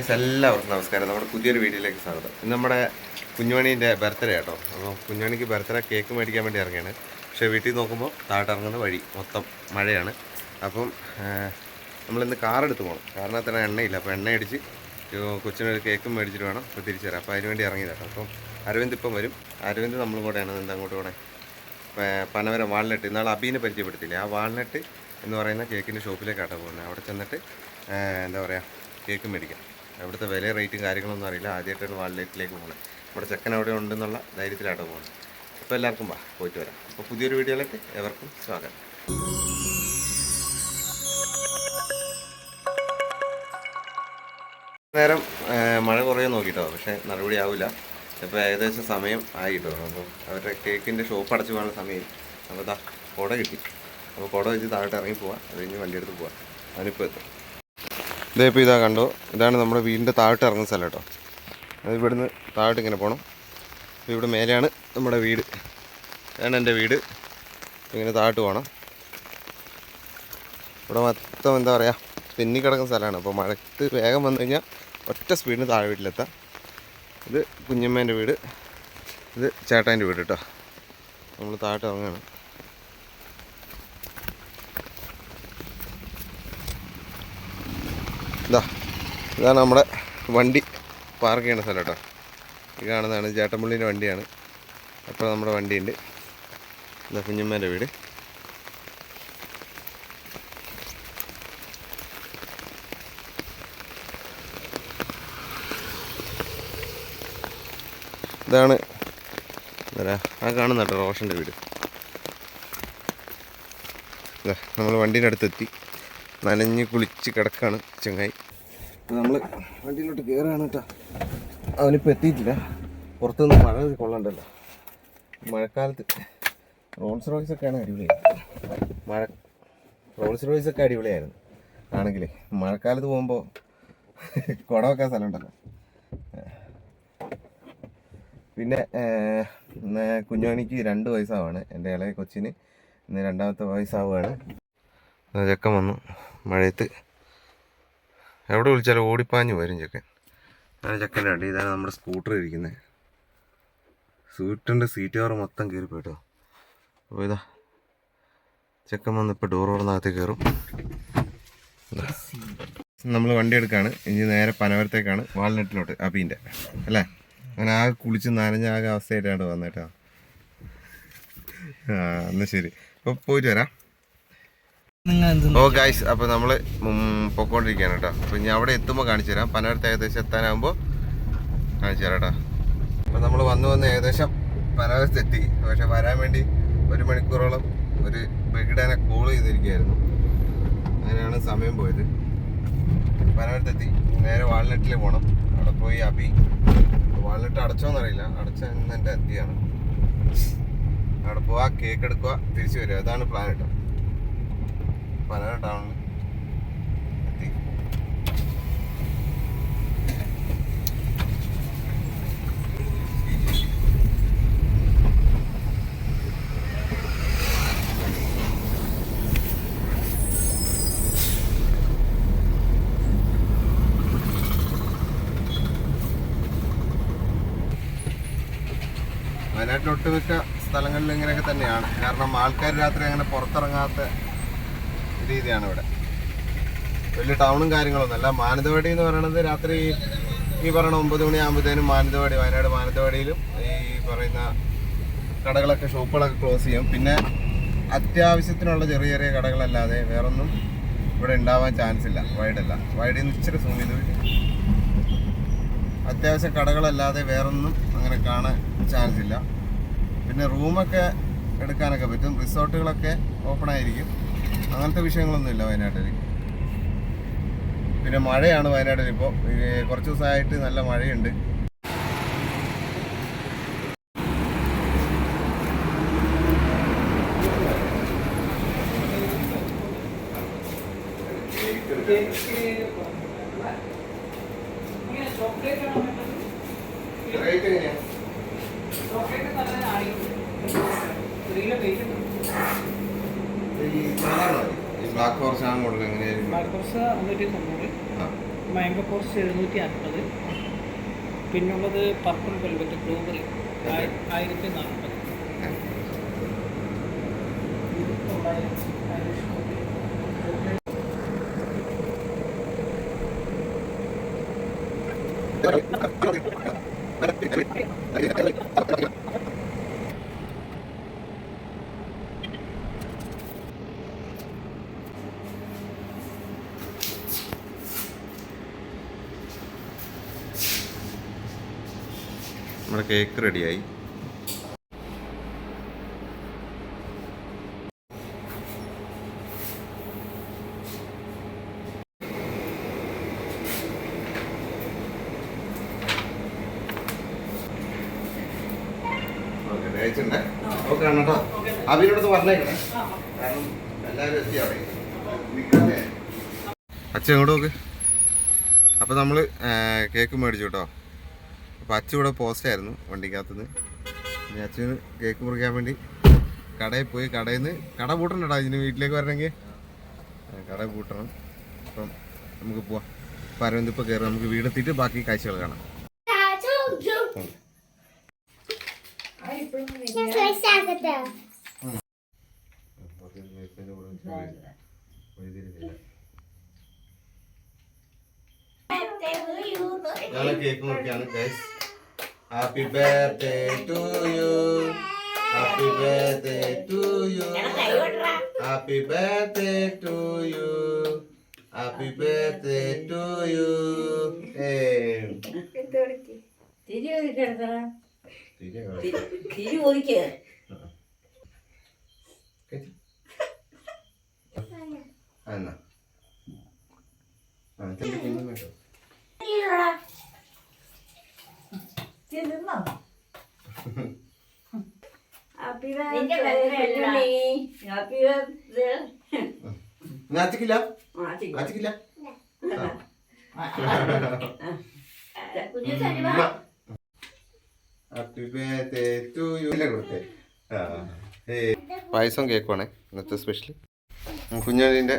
എല്ലാവർക്കും നമസ്കാരം. നമ്മുടെ പുതിയൊരു വീഡിയോയിലേക്ക് സ്വാഗതം. ഇന്ന് നമ്മുടെ കുഞ്ഞുമണീന്റെ ബർത്ത്ഡേ കേട്ടോ അപ്പോൾ കുഞ്ഞുമണിക്ക് ബർത്ത്ഡേ കേക്ക് മേടിക്കാൻ വേണ്ടി ഇറങ്ങിയാണ് പക്ഷേ വീട്ടിൽ നോക്കുമ്പോൾ താഴോട്ട് ഇറങ്ങുന്ന വഴി മൊത്തം മഴയാണ്. അപ്പം നമ്മളിന്ന് കാറെടുത്ത് കാരണം കാറിനകത്ത് എണ്ണയില്ല. അപ്പോൾ എണ്ണ അടിച്ച് കൊച്ചിനൊരു കേക്കും മേടിച്ചിട്ട് വേണം. ഇപ്പോൾ തിരിച്ചു തരാം അപ്പോൾ അതിനുവേണ്ടി ഇറങ്ങിയതാട്ടോ അപ്പം അരവിന്ദ് ഇപ്പം വരും. അരവിന്ദ് നമ്മളും കൂടെയാണ്. എന്താ അങ്ങോട്ട് കൂടെ പനവരം വാൾനട്ട്. ഇന്നാൾ അബീനെ പരിചയപ്പെടുത്തില്ലേ ആ വാൾനട്ട് എന്ന് പറയുന്ന കേക്കിന്റെ ഷോപ്പിലേക്കാട്ടോ പോകുന്നത്. അവിടെ ചെന്നിട്ട് എന്താ പറയുക കേക്ക് മേടിക്കാം. അവിടുത്തെ വില റേറ്റും കാര്യങ്ങളൊന്നും അറിയില്ല. ആദ്യമായിട്ടാണ് വാൾനട്ടിലേക്ക് പോകുന്നത് നമ്മുടെ ചെക്കൻ അവിടെ ഉണ്ടെന്നുള്ള ധൈര്യത്തിലാണ് പോകുന്നത് അപ്പോൾ എല്ലാവർക്കും വാ പോയിട്ട് വരാം. അപ്പോൾ പുതിയൊരു വീഡിയോയിലേക്ക് എവർക്കും സ്വാഗതം. നേരം മഴ കുറേ നോക്കിട്ടോ പക്ഷേ നടപടി ആവില്ല. ഇപ്പോൾ ഏകദേശം സമയം ആയിട്ടോ. അപ്പോൾ അവരുടെ കേക്കിന്റെ ഷോപ്പ് അടച്ചു പോകാനുള്ള സമയം. അപ്പോൾ കുട കിട്ടി. അപ്പോൾ കുട വെച്ച് താഴോട്ട് ഇറങ്ങി പോവാം. അത് കഴിഞ്ഞ് വണ്ടിയെടുത്ത് പോവാം. അവനിപ്പോൾ എത്തും. ഇതേ ഇപ്പോൾ ഇതാ കണ്ടോ? ഇതാണ് നമ്മുടെ വീടിന്റെ താഴോട്ട് ഇറങ്ങുന്ന സ്ഥലം കേട്ടോ. അത് ഇവിടുന്ന് താഴോട്ട് ഇങ്ങനെ പോകണം അപ്പോൾ ഇവിടെ മേലെയാണ് നമ്മുടെ വീട്. ഇതാണ് എന്റെ വീട്. ഇങ്ങനെ താഴോട്ട് പോകണം ഇവിടെ മൊത്തം എന്താ പറയുക തെന്നി കിടക്കുന്ന സ്ഥലമാണ്. അപ്പോൾ മഴത്ത് വേഗം വന്നു കഴിഞ്ഞാൽ ഒറ്റ സ്പീഡിന് താഴെ വീട്ടിലെത്താം. ഇത് കുഞ്ഞമ്മേന്റെ വീട്. ഇത് ചേട്ടാന്റെ വീട് കേട്ടോ. നമ്മൾ താഴോട്ട് ഇറങ്ങുകയാണ്. ഇതാ ഇതാണ് നമ്മുടെ വണ്ടി പാർക്ക് ചെയ്യേണ്ട സ്ഥലം കേട്ടോ. ഈ കാണുന്നതാണ് ചേട്ടൻപള്ളീന്റെ വണ്ടിയാണ്. അപ്പോൾ നമ്മുടെ വണ്ടിയുണ്ട്. ഇതാ കുഞ്ഞമ്മേന്റെ വീട്. ഇതാണ് എന്താ ആ കാണുന്ന കേട്ടോ റോഷന്റെ വീട്. നമ്മൾ വണ്ടീന്റെ അടുത്തെത്തി. നനഞ്ഞ് കുളിച്ച് കിടക്കാണ് ചങ്ങായി. നമ്മൾ വണ്ടിയിലോട്ട് കയറുകയാണ് കേട്ടോ അവനിപ്പോൾ എത്തിയിട്ടില്ല. പുറത്തുനിന്ന് മഴ കൊള്ളണ്ടല്ലോ. മഴക്കാലത്ത് റോൾസ് റോയ്സ് ഒക്കെയാണ് അടിപൊളിയായിരുന്നു മഴ റോൾസ് റോയ്സ് ഒക്കെ അടിപൊളിയായിരുന്നു. ആണെങ്കിലേ മഴക്കാലത്ത് പോകുമ്പോൾ കുട വെക്കാൻ സ്ഥലമുണ്ടല്ലോ. പിന്നെ കുഞ്ഞോണിക്ക് രണ്ട് വയസ്സാവാണ്. എന്റെ ഇളയ കൊച്ചിന് ഇന്ന് രണ്ടാമത്തെ വയസ്സാവുകയാണ്. ചെക്കൻ വന്നു. മഴയത്ത്. എവിടെ വിളിച്ചാലും ഓടിപ്പാഞ്ഞ് വരും ചെക്കൻ. അതാണ് ചെക്കന്റെ വണ്ടി ഇതാണ് നമ്മുടെ സ്കൂട്ടർ ഇരിക്കുന്നത് സ്കൂട്ടറിന്റെ സീറ്റ് കവർ മൊത്തം കയറി പോയിട്ടോ അപ്പോൾ ഇതാ. ചെക്കൻ വന്ന് ഇപ്പോൾ ഡോർ തുറന്നകത്ത് കയറും. നമ്മൾ വണ്ടി എടുക്കാണ്. ഇനി നേരെ പനവരത്തേക്കാണ്. വാൾനെറ്റിലോട്ട് അബീന്റെ. അല്ലേ? അങ്ങനെ ആകെ കുളിച്ച് നനഞ്ഞ ആകെ അവസ്ഥയായിട്ടാണ് വന്നേട്ടോ ആ എന്നാൽ ശരി. അപ്പോൾ പോയിട്ട് വരാം. ഓ ഗായ്സ് അപ്പോൾ നമ്മൾ പൊക്കോണ്ടിരിക്കുകയാണ് കേട്ടോ. അപ്പോൾ ഞാൻ അവിടെ എത്തുമ്പോൾ കാണിച്ചു തരാം. പനവരത്ത് ഏകദേശം എത്താനാകുമ്പോൾ കാണിച്ചു തരാം കേട്ടോ. അപ്പോൾ നമ്മൾ വന്നു വന്ന് ഏകദേശം പനവരത്ത് എത്തി പക്ഷെ വരാൻ വേണ്ടി ഒരു മണിക്കൂറോളം ഒരു ബഗിഡാനെ കോൾ ചെയ്തിരിക്കുകയായിരുന്നു. അങ്ങനെയാണ് സമയം പോയത്. പനവരത്തെത്തി നേരെ വാൾനെറ്റിൽ പോകണം അവിടെ പോയി അബി വാൾനെറ്റ് അടച്ചോന്നറിയില്ല. അടച്ച ഇന്ന് എന്റെ അവിടെ പോവാ കേക്ക് എടുക്കുക തിരിച്ചു വരിക. അതാണ് പ്ലാൻ കേട്ടോ. പനവര ടൗണിൽ വയനാട്ടിൽ ഒട്ടുമിക്ക സ്ഥലങ്ങളിൽ ഇങ്ങനെയൊക്കെ തന്നെയാണ്. കാരണം ആൾക്കാർ രാത്രി അങ്ങനെ പുറത്തിറങ്ങാത്ത രീതിയാണ് ഇവിടെ. വലിയ ടൗണും കാര്യങ്ങളൊന്നും അല്ല. മാനന്തവാടി എന്ന് പറയുന്നത് രാത്രി ഈ പറയുന്ന ഒമ്പത് മണിയാകുമ്പോഴത്തേനും മാനന്തവാടി വയനാട് മാനന്തവാടിയിലും ഈ പറയുന്ന കടകളൊക്കെ ഷോപ്പുകളൊക്കെ ക്ലോസ് ചെയ്യും. പിന്നെ അത്യാവശ്യത്തിനുള്ള ചെറിയ ചെറിയ കടകളല്ലാതെ വേറൊന്നും ഇവിടെ ഉണ്ടാവാൻ ചാൻസ് ഇല്ല. വൈഡല്ല വൈഡിൽ നിന്ന് ഇച്ചിരി സൂം ചെയ്ത്. അത്യാവശ്യം കടകളല്ലാതെ വേറൊന്നും അങ്ങനെ കാണാൻ ചാൻസ് ഇല്ല. പിന്നെ റൂമൊക്കെ എടുക്കാനൊക്കെ പറ്റും. റിസോർട്ടുകളൊക്കെ ഓപ്പൺ ആയിരിക്കും. അങ്ങനത്തെ വിഷയങ്ങളൊന്നുമില്ല വയനാട്ടിൽ പിന്നെ മഴയാണ് വയനാട്ടിൽ ഇപ്പോൾ കുറച്ച് ദിവസമായിട്ട് നല്ല മഴയുണ്ട്. റേറ്റ് എങ്ങനെയാണ് ഈ സാധാരണ മതി. ഈ ബ്ലാക്ക് ഫോറസ്റ്റ് ആ മോഡൽ എങ്ങനെയായിരിക്കും? കുറച്ച് അഞ്ഞൂറ്റി തൊണ്ണൂറ് മാംഗോ ഫോറസ്റ്റ് എഴുന്നൂറ്റി അൻപത് പിന്നുള്ളത് പർപ്പിൾ വെൽവെറ്റ് ബ്ലൂബെറി ആയിരത്തി നാൽപ്പത്. നമ്മുടെ കേക്ക് റെഡിയായി എങ്ങോട്ട് നോക്ക്? അപ്പോൾ നമ്മൾ കേക്ക് മേടിച്ചു കേട്ടോ. അപ്പോൾ അച്ഛൻ ഇവിടെ പോസ്റ്റായിരുന്നു വണ്ടിക്കകത്തുനിന്ന്. ഇനി അച്ഛന് കേക്ക് മുറിക്കാൻ വേണ്ടി കടയിൽ പോയി കടയിൽ നിന്ന് കട പൂട്ടണടാ ഇതിന് വീട്ടിലേക്ക് വരണമെങ്കിൽ. കട പൂട്ടണം. അപ്പം നമുക്ക് പോവാം. അപ്പം അരവിന്ദ് ഇപ്പോൾ കയറി നമുക്ക് വീടെത്തിയിട്ട് ബാക്കി കാഴ്ചകൾ കാണാം. ഞങ്ങൾ cake മുറിക്കാണ് guys happy birthday to you happy birthday to you happy birthday to you happy birthday to you ഏ. തിരി ഒതുക്കെടുത്തറ തിരി ഒതുക്ക് എന്നാ ആ തിരി കേട്ടോ തിന്നോ ഹാപ്പി നിന്റെ birthday അല്ലടാ. ഹാപ്പി ബർത്ത്ഡേ നാച്ചിക്കില്ല നാച്ചിക്കില്ല കുഞ്ഞു തരുവാ ഹാപ്പി ബർത്ത്ഡേ ടു യു ഇല്ല കൊടുത്തേ. പായസം കേക്കുവാണേ ഇന്നത്തെ സ്പെഷ്യൽ കുഞ്ഞാലിന്റെ.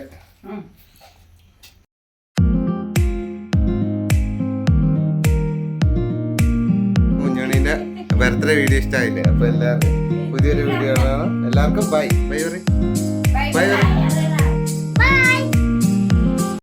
കുഞ്ഞാണിന്റെ ബർത്ത്ഡേ വീഡിയോ ഇഷ്ടമായില്ലേ അപ്പൊ എല്ലാവർക്കും പുതിയൊരു വീഡിയോ ആണ് എല്ലാവർക്കും ബൈ ബൈ ബൈ